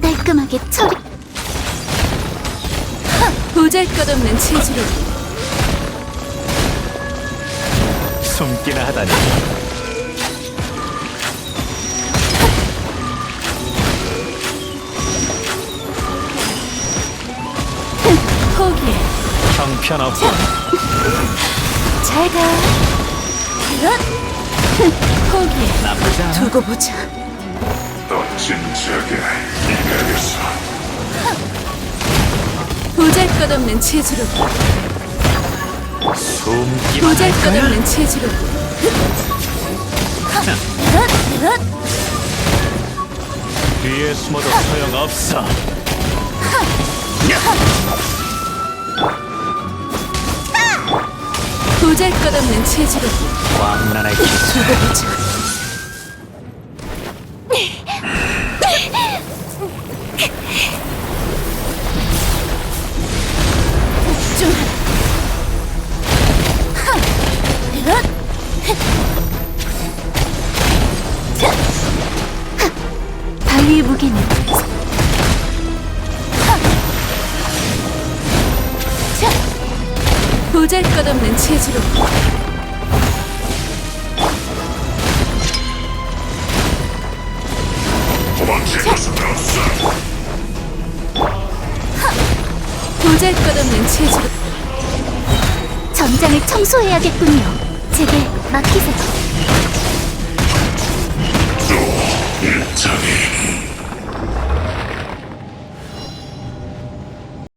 깔끔하게 처리. 보잘것없는 체주로 숨기나 하다니. 포기해. 형편없고 잘 가. 포기해. 나쁘지 않아. 두고 보자. 더 진지하게 임해야겠어. 보잘것없는 체주로 숨기만 보잘것없는 체주로 뒤에 숨어도 소용없어. 보잘것없는 체주로 광란의 기두 바위의 무게는 보잘것없는 없어. 보잘것없는 체주로 전장을 청소해야겠군요. 제게 맡기세요. 또 일정이